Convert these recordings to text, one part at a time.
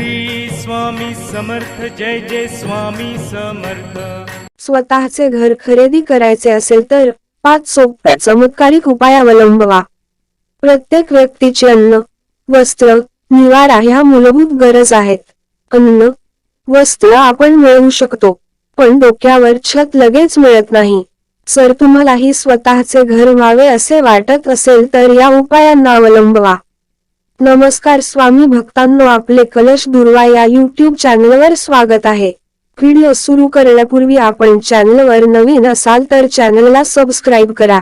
श्री स्वामी समर्थ जय जय स्वामी समर्थ. स्वतःचे घर खरेदी करायचे असेल तर पाच सोप्या चमत्कारिक उपाय अवलंबवा. प्रत्येक व्यक्तीचे अन्न वस्त्र निवारा ह्या मूलभूत गरज आहेत. अन्न वस्त्र आपण मिळवू शकतो पण डोक्यावर छत लगेच मिळत नाही. जर तुम्हालाही स्वतःचे घर व्हावे असे वाटत असेल तर या उपायांना अवलंबवा. नमस्कार स्वामी भक्तांनो आपले कलश दुर्वा या युट्यूब चॅनलवर स्वागत आहे. व्हिडिओ सुरू करण्यापूर्वी आपण चॅनलवर नवीन असाल तर चॅनलला सबस्क्राईब करा.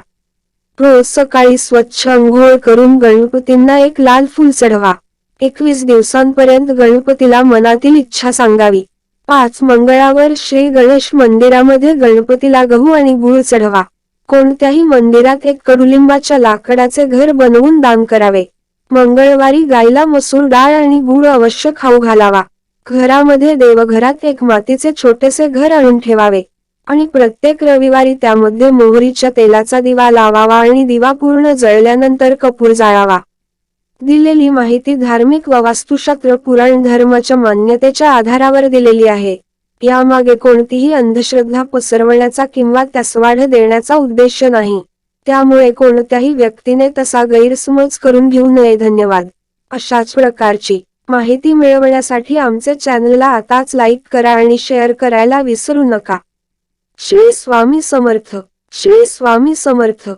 रोज सकाळी स्वच्छ अंघोळ करून गणपतींना एक लाल फूल चढवा. एकवीस दिवसांपर्यंत गणपतीला मनातील इच्छा सांगावी. पाच मंगळावर श्री गणेश मंदिरामध्ये गणपतीला गहू आणि गुळ चढवा. कोणत्याही मंदिरात एक कडुलिंबाच्या लाकडाचे घर बनवून दान करावे. मंगळवारी गायला मसूर डाळ आणि गुळ अवश्य खाऊ घालावा. घरामध्ये देवघरात एक मातीचे छोटेसे घर आणून ठेवावे. आणि प्रत्येक रविवारी त्यामध्ये मोहरीच्या तेलाचा दिवा लावावा आणि दिवा पूर्ण जळल्यानंतर कपूर जाळावा. दिलेली माहिती धार्मिक व वास्तुशास्त्र पुराण धर्माच्या मान्यतेच्या आधारावर दिलेली आहे. यामागे कोणतीही अंधश्रद्धा पसरवण्याचा किंवा त्यास वाढ देण्याचा उद्देश नाही. त्यामुळे कोणत्याही व्यक्तीने तसा गैरसमज करून घेऊ नये. धन्यवाद. अशाच प्रकारची माहिती मिळवण्यासाठी आमचे चॅनलला आताच लाईक करा आणि शेअर करायला विसरू नका. श्री स्वामी समर्थ. श्री स्वामी समर्थ.